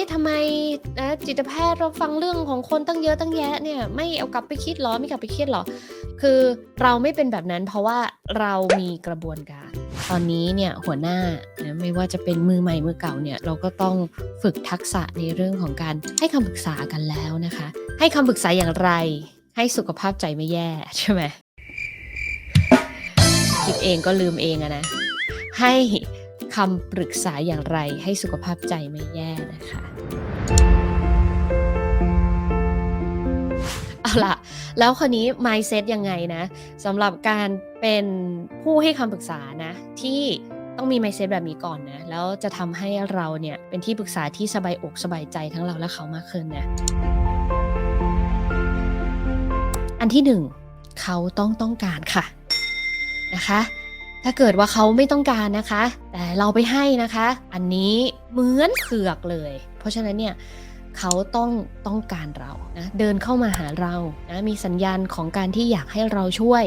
อ๊ะทำไมนะจิตแพทย์เราฟังเรื่องของคนตั้งเยอะตั้งแยะเนี่ยไม่เอากลับไปคิดหรอไม่กลับไปคิดหรอ คือเราไม่เป็นแบบนั้นเพราะว่าเรามีกระบวนการ ตอนนี้เนี่ยหัวหน้านะไม่ว่าจะเป็นมือใหม่มือเก่าเนี่ยเราก็ต้องฝึกทักษะในเรื่องของการให้คำปรึกษากันแล้วนะคะ ให้คำปรึกษาอย่างไร ให้สุขภาพใจไม่แย่ใช่ไหมคิดเองก็ลืมเองอะนะให้ คำปรึกษาอย่างไรให้สุขภาพใจไม่แย่นะคะเอาล่ะแล้วคนนี้ mindset ยังไงนะสำหรับการเป็นผู้ให้คำปรึกษานะ ที่ต้องมี mindset แบบนี้ก่อนนะ แล้วจะทำให้เราเนี่ย เป็นที่ปรึกษาที่สบายอกสบายใจทั้งเราและเขามากขึ้นนะ อันที่หนึ่งเขาต้องต้องการค่ะนะคะ ถ้าเกิดว่าเขาไม่ต้องการนะคะ แต่เราไปให้นะคะ อันนี้เหมือนเผือกเลย เพราะฉะนั้นเนี่ยเขาต้องต้องการเรานะเดินเข้ามาหาเรานะมีสัญญาณของการที่อยากให้เราช่วย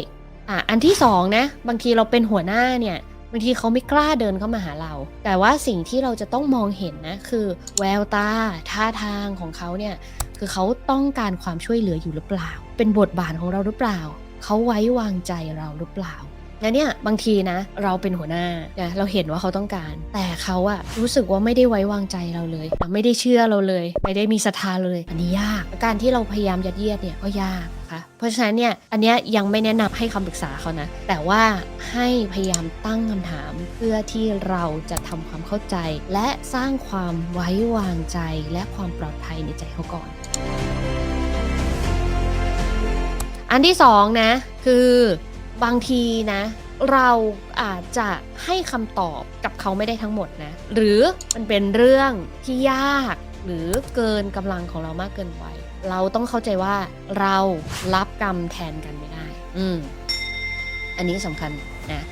อะอันที่สองนะบางทีเราเป็นหัวหน้าเนี่ยบางทีเขาไม่กล้าเดินเข้ามาหาเรา แต่ว่าสิ่งที่เราจะต้องมองเห็นนะคือแววตาท่าทางของเขาเนี่ยคือเขาต้องการความช่วยเหลืออยู่หรือเปล่า เป็นบทบาทของเราหรือเปล่า เขาไว้วางใจเราหรือเปล่า แล้วเนี่ยบางทีนะ เราเป็นหัวหน้านะเราเห็นว่าเขาต้องการ แต่เขาอะรู้สึกว่าไม่ได้ไว้วางใจเราเลย ไม่ได้เชื่อเราเลย ไม่ได้มีศรัทธาเลย อันนี้ยาก การที่เราพยายามยัดเยียดเนี่ยก็ยากคะเพราะฉะนั้นเนี่ยอันเนี้ยยังไม่แนะนำให้คำปรึกษาเขานะ แต่ว่าให้พยายามตั้งคำถาม เพื่อที่เราจะทำความเข้าใจ และสร้างความไว้วางใจและความปลอดภัยในใจเขาก่อน อันที่สองนะคือ บางทีนะ เราอาจจะให้คำตอบกับเขาไม่ได้ทั้งหมดนะ หรือมันเป็นเรื่องที่ยากหรือเกินกำลังของเรามากเกินไป เราต้องเข้าใจว่าเรารับกรรมแทนกันไม่ได้ อืม อันนี้สำคัญนะ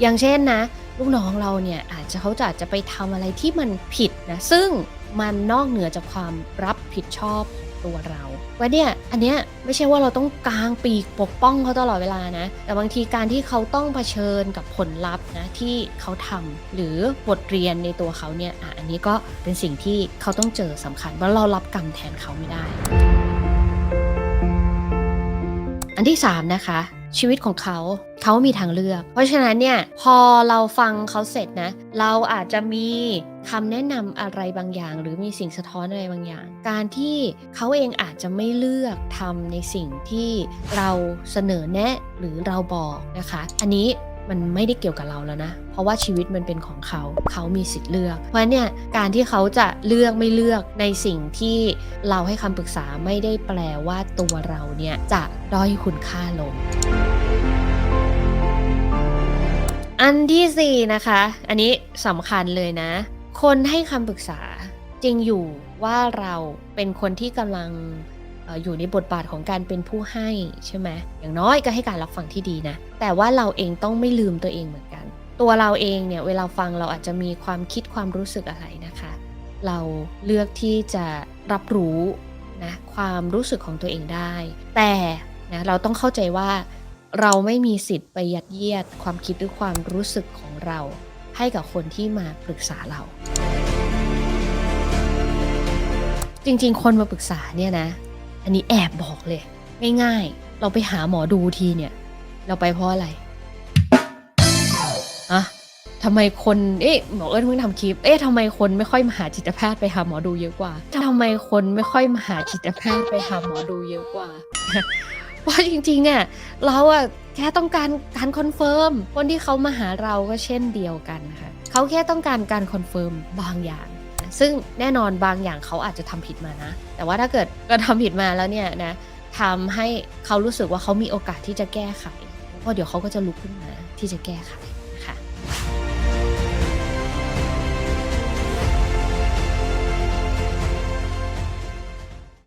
อย่างเช่นนะ ลูกน้องเราเนี่ยอาจจะเขาจะอาจจะไปทำอะไรที่มันผิดนะ ซึ่งมันนอกเหนือจากความรับผิดชอบ ตัวเราว่าเนี่ยอันเนี้ยไม่ใช่ว่าเราต้องกางปีกปกป้องเขาตลอดเวลานะ แต่บางทีการที่เขาต้องเผชิญกับผลลัพธ์นะที่เขาทำหรือบทเรียนในตัวเขาเนี่ยอะอันนี้ก็เป็นสิ่งที่เขาต้องเจอสำคัญว่าเรารับกรรมแทนเขาไม่ได้ อันที่3นะคะ ชีวิตของเขา เขามีทางเลือก เพราะฉะนั้นเนี่ยพอเราฟังเขาเสร็จนะ เราอาจจะมีคำแนะนำอะไรบางอย่าง หรือมีสิ่งสะท้อนอะไรบางอย่าง การที่เขาเองอาจจะไม่เลือกทำในสิ่งที่เราเสนอแนะหรือเราบอกนะคะ อันนี้ มันไม่ได้เกี่ยวกับเราแล้วนะ เพราะว่าชีวิตมันเป็นของเขา เขามีสิทธิ์เลือก เพราะเนี่ยการที่เขาจะเลือกไม่เลือกในสิ่งที่เราให้คำปรึกษาไม่ได้แปลว่าตัวเราเนี่ยจะด้อยคุณค่าลงอันที่สี่นะคะ อันนี้สำคัญเลยนะ คนให้คำปรึกษาจริงอยู่ว่าเราเป็นคนที่กำลัง อยู่ในบทบาทของการเป็นผู้ให้ใช่ไหมอย่างน้อยก็ให้การรับฟังที่ดีนะ แต่ว่าเราเองต้องไม่ลืมตัวเองเหมือนกัน ตัวเราเองเนี่ยเวลาฟังเราอาจจะมีความคิดความรู้สึกอะไรนะคะ เราเลือกที่จะรับรู้นะความรู้สึกของตัวเองได้ แต่นะเราต้องเข้าใจว่าเราไม่มีสิทธิ์ไปยัดเยียดความคิดหรือความรู้สึกของเรา ให้กับคนที่มาปรึกษาเรา จริงๆ คนมาปรึกษาเนี่ยนะ อันนี้แอบบอกเลย ง่ายๆ เราไปหาหมอดูทีเนี่ย เราไปเพราะอะไรอะทำไมคนเอ๊ะหมอเอิญเพิ่งทำคลิป เอ๊ะทำไมคนไม่ค่อยมาหาจิตแพทย์ไปหาหมอดูเยอะกว่าทำไมคนไม่ค่อยมาหาจิตแพทย์ไปหาหมอดูเยอะกว่าเพราะจริงๆเนี่ยเราอะแค่ต้องการการคอนเฟิร์มคนที่เขามาหาเราก็เช่นเดียวกันค่ะเขาแค่ต้องการการคอนเฟิร์มบางอย่าง ซึ่งแน่นอนบางอย่างเขาอาจจะทำผิดมานะ แต่ว่าถ้าเกิดเราทำผิดมาแล้วเนี่ยนะทำให้เขารู้สึกว่าเขามีโอกาสที่จะแก้ไขเพราะเดี๋ยวเขาก็จะลุกขึ้นมาที่จะแก้ไข